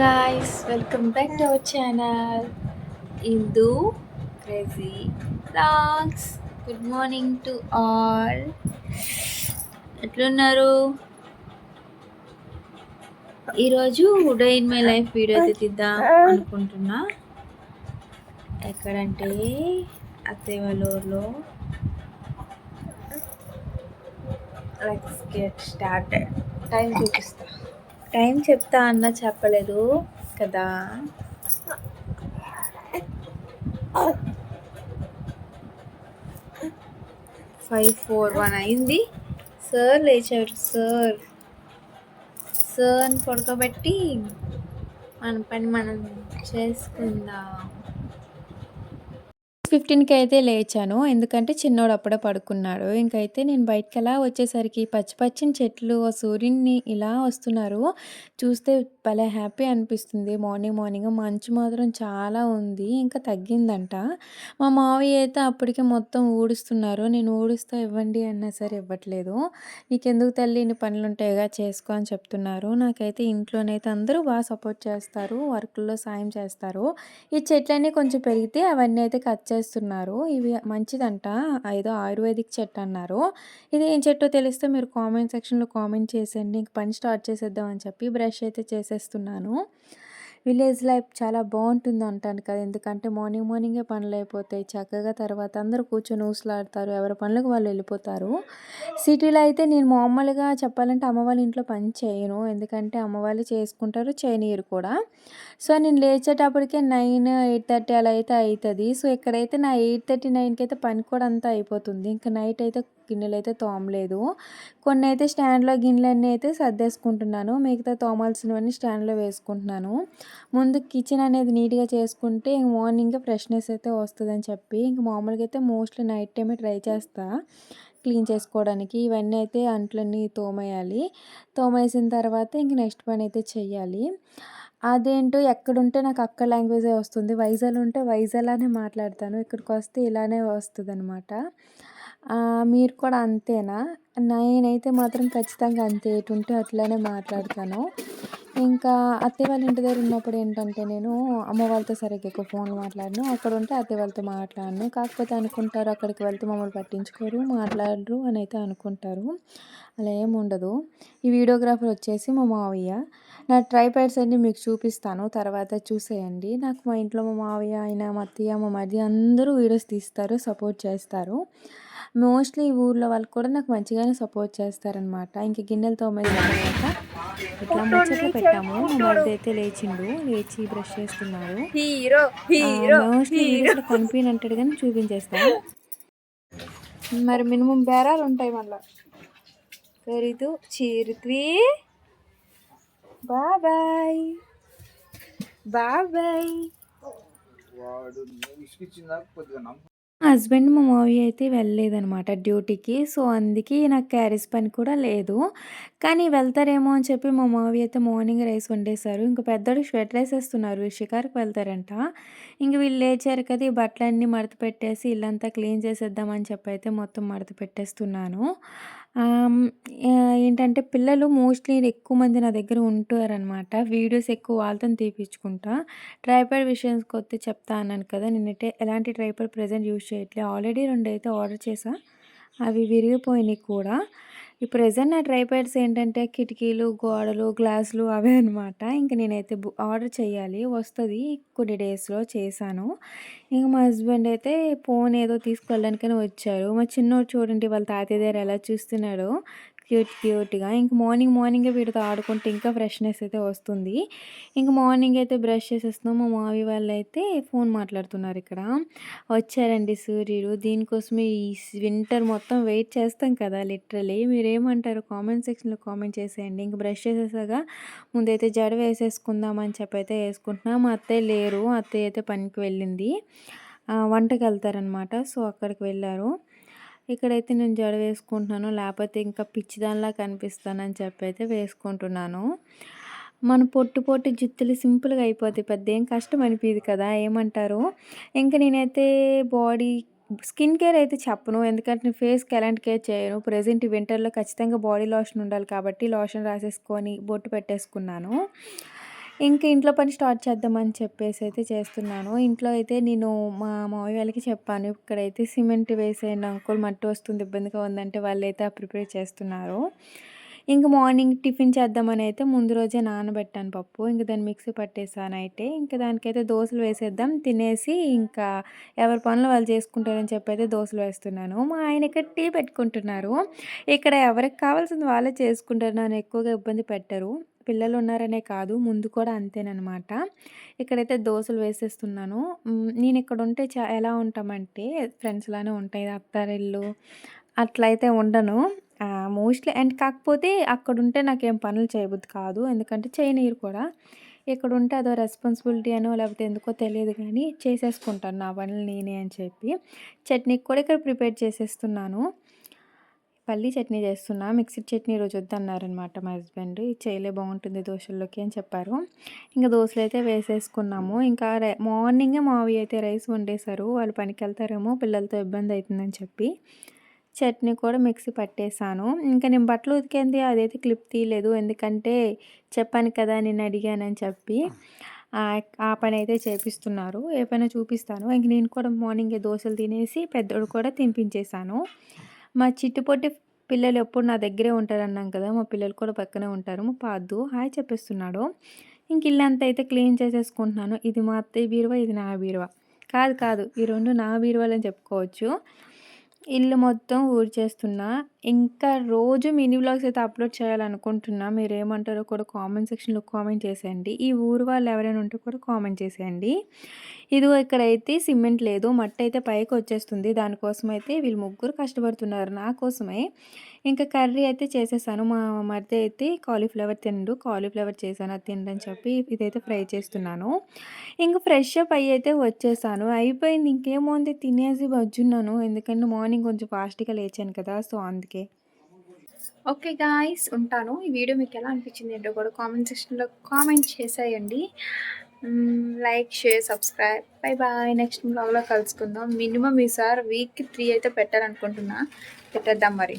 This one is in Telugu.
Guys welcome back to our channel Indu crazy vlogs good morning to all ఎట్లున్నారు? ఈరోజు day in my life video అయితే తీద్దాం అనుకుంటున్నా. ఎక్కడంటే అత్తయ్య వాళ్ళ ఊర్లో లెట్స్ గెట్ స్టార్టెడ్ టైం చూపిస్తా. టైం చెప్తా అన్న చెప్పలేదు కదా. ఫైవ్ ఫోర్ వన్ అయింది. సార్ లేచారు సార్. సార్ని పడుకోబెట్టి మన పని మనం చేసుకుందాం. ఫిఫ్టీన్కి అయితే లేచాను. ఎందుకంటే చిన్నోడు అప్పుడే పడుకున్నాడు. ఇంకైతే నేను బయటకు ఎలా వచ్చేసరికి పచ్చి పచ్చిని చెట్లు సూర్యుడిని ఇలా వస్తున్నారు. చూస్తే భలే హ్యాపీ అనిపిస్తుంది. మార్నింగ్ మార్నింగ్ మంచు మాత్రం చాలా ఉంది. ఇంకా తగ్గిందంట. మా మావయ్య అయితే అప్పటికే మొత్తం ఊడుస్తున్నారు. నేను ఊడుస్తా ఇవ్వండి అన్నా సరే ఇవ్వట్లేదు. నీకెందుకు తల్లి? ఇన్ని పనులు ఉంటాయిగా చేసుకో అని చెప్తున్నారు. నాకైతే ఇంట్లోనైతే అందరూ బాగా సపోర్ట్ చేస్తారు. వర్క్లో సాయం చేస్తారు. ఈ చెట్లన్నీ కొంచెం పెరిగితే అవన్నీ అయితే కట్ చేస్తున్నారు. ఇవి మంచిదంట. ఏదో ఆయుర్వేదిక్ చెట్టు అన్నారు. ఇది ఏం చెట్టో తెలిస్తే మీరు కామెంట్ సెక్షన్లో కామెంట్ చేసేయండి. ఇంక పని స్టార్ట్ చేసేద్దామని చెప్పి బ్రష్ అయితే చేసేస్తున్నాను. విలేజ్ లైఫ్ చాలా బాగుంటుంది అంటాను కదా. ఎందుకంటే మార్నింగ్ మార్నింగే పనులు అయిపోతాయి. చక్కగా తర్వాత అందరూ కూర్చొని ఊసలాడతారు. ఎవరి పనులకు వాళ్ళు వెళ్ళిపోతారు. సిటీలో అయితే నేను మామూలుగా చెప్పాలంటే అమ్మ వాళ్ళ ఇంట్లో పని చేయను. ఎందుకంటే అమ్మ వాళ్ళు చేసుకుంటారు చేయనీయరు కూడా. సో నేను లేచేటప్పటికే నైన్ ఎయిట్ థర్టీ అలా అయితే అవుతుంది. సో ఇక్కడైతే నా ఎయిట్ థర్టీ నైన్కి అయితే పని కూడా అంతా అయిపోతుంది. ఇంకా నైట్ అయితే గిన్నెలు అయితే తోమలేదు. కొన్ని అయితే స్టాండ్లో గిన్నెలన్నీ అయితే సర్దేసుకుంటున్నాను. మిగతా తోమాల్సినవన్నీ స్టాండ్లో వేసుకుంటున్నాను. ముందు కిచెన్ అనేది నీట్గా చేసుకుంటే ఇంక మార్నింగ్ ఫ్రెష్నెస్ అయితే వస్తుందని చెప్పి ఇంక మామూలుగా అయితే మోస్ట్లీ నైట్ టైమే ట్రై చేస్తా క్లీన్ చేసుకోవడానికి. ఇవన్నీ అయితే అంట్లన్నీ తోమేయాలి. తోమేసిన తర్వాత ఇంక నెక్స్ట్ పని అయితే చేయాలి అదేంటో ఎక్కడుంటే నాకు అక్క లాంగ్వేజే వస్తుంది. వైజాగ్ ఉంటే వైజాగ్లానే మాట్లాడతాను. ఇక్కడికి వస్తే ఇలానే వస్తుంది అనమాట మీరు కూడా అంతేనా? నేనైతే మాత్రం ఖచ్చితంగా అంతే. ఎటుంటే అట్లానే మాట్లాడతాను. ఇంకా అత్తయ్య వాళ్ళ ఇంటి దగ్గర ఉన్నప్పుడు ఏంటంటే నేను అమ్మ వాళ్ళతో సరిగ్గా ఎక్కువ ఫోన్ మాట్లాడను. అక్కడ ఉంటే అత్తయ్య వాళ్ళతో మాట్లాడను. కాకపోతే అనుకుంటారు అక్కడికి వెళ్తే మమ్మల్ని పట్టించుకోరు మాట్లాడరు అని అయితే అనుకుంటారు. అలా ఏమి ఉండదు. ఈ వీడియోగ్రాఫర్ వచ్చేసి మా మావయ్య. నా ట్రైపాడ్స్ అన్ని మీకు చూపిస్తాను. తర్వాత చూసేయండి. నాకు మా ఇంట్లో మా మావయ్య ఆయన మా అత్తయ్య మా మరిది అందరూ వీడియోస్ తీస్తారు సపోర్ట్ చేస్తారు. మోస్ట్లీ ఈ ఊర్లో వాళ్ళు కూడా నాకు మంచిగానే సపోర్ట్ చేస్తారనమాట ఇంక గిన్నెలు తోమేసిన తర్వాత ఇట్లా ముచ్చట్లు పెట్టాము. అయితే లేచిండు లేచి బ్రష్ హీరో మోస్ట్లీ కనిపినంటాడు కానీ చూపించేస్తాను మరి మినిమం బేరాలు ఉంటాయి మళ్ళా. ఖరీదు చీరుత్వి బాబాయ్. బాబాయ్. హస్బెండ్ మా మూవీ అయితే వెళ్ళలేదనమాట డ్యూటీకి. సో అందుకే నాకు క్యారేజ్ పని కూడా లేదు. కానీ వెళ్తారేమో అని చెప్పి మా మూవీ అయితే మార్నింగ్ రైస్ వండేశారు. ఇంకా పెద్దోడు స్వెట్ రైస్ వేస్తున్నారు షికార్కి వెళ్తారంట. ఇంక వీళ్ళు లేచారు కదా ఈ బట్టలన్నీ మడత పెట్టేసి ఇల్లంతా క్లీన్ చేసేద్దామని చెప్పి అయితే మొత్తం మడత పెట్టేస్తున్నాను. ఏంటంటే పిల్లలు మోస్ట్లీ ఎక్కువ మంది నా దగ్గర ఉంటారనమాట వీడియోస్ ఎక్కువ వాళ్ళతో తీపించుకుంటా ట్రైపాడ్ విషయానికి వస్తే చెప్తా అన్నాను కదా నేనైతే ఎలాంటి ట్రైపాడ్ ప్రజెంట్ యూజ్ చేయట్లేదు ఆల్రెడీ రెండు అయితే ఆర్డర్ చేసా అవి విరిగిపోయినాయి కూడా. ఈ ప్రజెంట్ నా ట్రైపాడ్స్ ఏంటంటే కిటికీలు గోడలు గ్లాసులు అవే అనమాట ఇంక నేనైతే ఆర్డర్ చేయాలి. వస్తుంది. కొన్ని డేస్లో చేశాను. ఇంక మా హస్బెండ్ అయితే ఫోన్ ఏదో తీసుకెళ్ళడానికని వచ్చారు. మా చిన్నోడు చూడండి వాళ్ళ తాతయ్య దగ్గర ఎలా చూస్తున్నాడో. క్యూట్ క్యూట్గా. ఇంక మార్నింగ్ మార్నింగే వీటితో ఆడుకుంటే ఇంకా ఫ్రెష్నెస్ అయితే వస్తుంది. ఇంక మార్నింగ్ అయితే బ్రష్ చేసేస్తున్నాం. మా మావి వాళ్ళు అయితే ఫోన్ మాట్లాడుతున్నారు ఇక్కడ. వచ్చారండి సూర్యుడు. దీనికోసమే ఈ వింటర్ మొత్తం వెయిట్ చేస్తాం కదా లిటరలీ. మీరేమంటారు? కామెంట్ సెక్షన్లో కామెంట్ చేసేయండి. ఇంక బ్రష్ చేసేసాగా ముందైతే జడ వేసేసుకుందామని చెప్పి అయితే వేసుకుంటున్నాం. మా అత్తయ్య లేరు. అత్తయ్య అయితే పనికి వెళ్ళింది. వంటకి వెళ్తారనమాట సో అక్కడికి వెళ్ళారు. ఇక్కడైతే నేను జడ వేసుకుంటున్నాను. లేకపోతే ఇంకా పిచ్చిదానిలా కనిపిస్తానని చెప్పి అయితే వేసుకుంటున్నాను. మన పొట్టు పొట్టు జుత్తులు సింపుల్గా అయిపోతాయి పెద్ద. ఏం కష్టం అనిపించదు కదా ఏమంటారు? ఇంకా నేనైతే బాడీ స్కిన్ కేర్ అయితే చెప్పను. ఎందుకంటే నేను ఫేస్కి ఎలాంటి కేర్ చేయను. ప్రజెంట్ వింటర్లో ఖచ్చితంగా బాడీ లోషన్ ఉండాలి కాబట్టి లోషన్ రాసేసుకొని బొట్టు పెట్టేసుకున్నాను. ఇంక ఇంట్లో పని స్టార్ట్ చేద్దామని చెప్పేసి అయితే చేస్తున్నాను. ఇంట్లో అయితే నేను మా మామయ్య వాళ్ళకి చెప్పాను. ఇక్కడైతే సిమెంట్ వేసే అంకుల్ మట్టి వస్తుంది ఇబ్బందిగా ఉందంటే వాళ్ళైతే అయితే ప్రిపేర్ చేస్తున్నారు. ఇంక మార్నింగ్ టిఫిన్ చేద్దామని అయితే ముందు రోజే నానబెట్టాను పప్పు. ఇంక దాన్ని మిక్సీ పట్టేసాను అయితే ఇంక దానికైతే దోశలు వేసేద్దాం. తినేసి ఇంకా ఎవరి పనులు వాళ్ళు చేసుకుంటారని చెప్పి అయితే దోశలు వేస్తున్నాను. మా ఆయన ఇక్కడ టీ పెట్టుకుంటున్నారు. ఇక్కడ ఎవరికి కావాల్సింది వాళ్ళే చేసుకుంటారు. నన్ను ఎక్కువగా ఇబ్బంది పెట్టరు. పిల్లలు ఉన్నారనే కాదు ముందు కూడా అంతేననమాట. ఇక్కడైతే దోశలు వేసేస్తున్నాను. నేను ఇక్కడ ఉంటే చ ఎలా ఉంటామంటే ఫ్రెండ్స్లానే ఉంటాయి. అత్తారిల్లు అట్లయితే ఉండను. మోస్ట్‌లీ అండ్ కాకపోతే అక్కడుంటే నాకేం పనులు చేయబుద్ది కాదు. ఎందుకంటే చేయనీరు కూడా. ఇక్కడ ఉంటే అదో రెస్పాన్సిబిలిటీ అనో లేకపోతే ఎందుకో తెలియదు కానీ చేసేసుకుంటాను నా పనులు నేనే అని చెప్పి. చట్నీకి కూడా ఇక్కడ ప్రిపేర్ చేసేస్తున్నాను. పల్లీ చట్నీ చేస్తున్నా. మిక్సీ చట్నీ ఈరోజు వద్దన్నారనమాట మా హస్బెండ్. చేయలే బాగుంటుంది దోశల్లోకి అని చెప్పారు. ఇంకా దోశలు అయితే వేసేసుకున్నాము. ఇంకా మార్నింగే మావి అయితే రైస్ వండేశారు. వాళ్ళు పనికి వెళ్తారేమో పిల్లలతో ఇబ్బంది అవుతుందని చెప్పి. చట్నీ కూడా మిక్సీ పట్టేసాను. ఇంకా నేను బట్టలు ఉతికేంది అదైతే క్లిప్ తీయలేదు. ఎందుకంటే చెప్పాను కదా నిన్న అడిగానని చెప్పి. ఆ పనైతే చేపిస్తున్నారు. ఏ పనో చూపిస్తాను. ఇంక నేను కూడా మార్నింగే దోసలు తినేసి పెద్దోడికి కూడా తినిపించేసాను. మా చిట్టి పొట్టి పిల్లలు ఎప్పుడు నా దగ్గరే ఉంటారన్నాం కదా! మా పిల్లలు కూడా పక్కనే ఉంటారు. మా పాద్దు హాయ్ చెప్పేస్తున్నాడు. ఇంక ఇల్లంతా అయితే క్లీన్ చేసేసుకుంటున్నాను. ఇది మా అత్తయ్య బీరువా, ఇది నా బీరువా. కాదు కాదు ఈ 2 నా బీరువాలని చెప్పుకోవచ్చు. ఇల్లు మొత్తం ఊడ్చేస్తున్నా. ఇంకా రోజు మినీ వ్లాగ్స్ అయితే అప్‌లోడ్ చేయాలనుకుంటున్నా. మీరేమంటారో కూడా కామెంట్ సెక్షన్‌లో కామెంట్ చేసేయండి. ఈ ఊరు వాళ్ళు ఎవరైనా ఉంటే కూడా కామెంట్ చేసేయండి. ఇదిగో ఇక్కడైతే సిమెంట్ లేదు. మట్టి అయితే పైకి వచ్చేస్తుంది దానికోసం దానికోసమైతే వీళ్ళు ముగ్గురు కష్టపడుతున్నారు నా కోసమే. ఇంకా కర్రీ అయితే చేసేసాను. మా మరిది అయితే కాలీఫ్లవర్ తినడు. కాలీఫ్లవర్ చేశాను అది తినడని చెప్పి ఇదైతే ఫ్రై చేస్తున్నాను. ఇంకా ఫ్రెష్ అప్ అయ్యి అయితే వచ్చేసాను. అయిపోయింది ఇంకేముంది తినేసి బజ్జున్నాను. ఎందుకంటే మార్నింగ్ కొంచెం ఫాస్ట్‌గా లేచాను కదా! సో, అందుకే. ఓకే ఓకే గాయ్స్ ఉంటాను. ఈ వీడియో మీకు ఎలా అనిపించింది ఏంటో కూడా కామెంట్ సెక్షన్‌లో కామెంట్ చేసేయండి. Like, share, subscribe. Bye bye. Next బ్లాగ్లో కలుసుకుందాం. మినిమం ఈసారి వీక్‌కి త్రీ అయితే పెట్టాలనుకుంటున్నా. పెట్టేద్దాం మరి.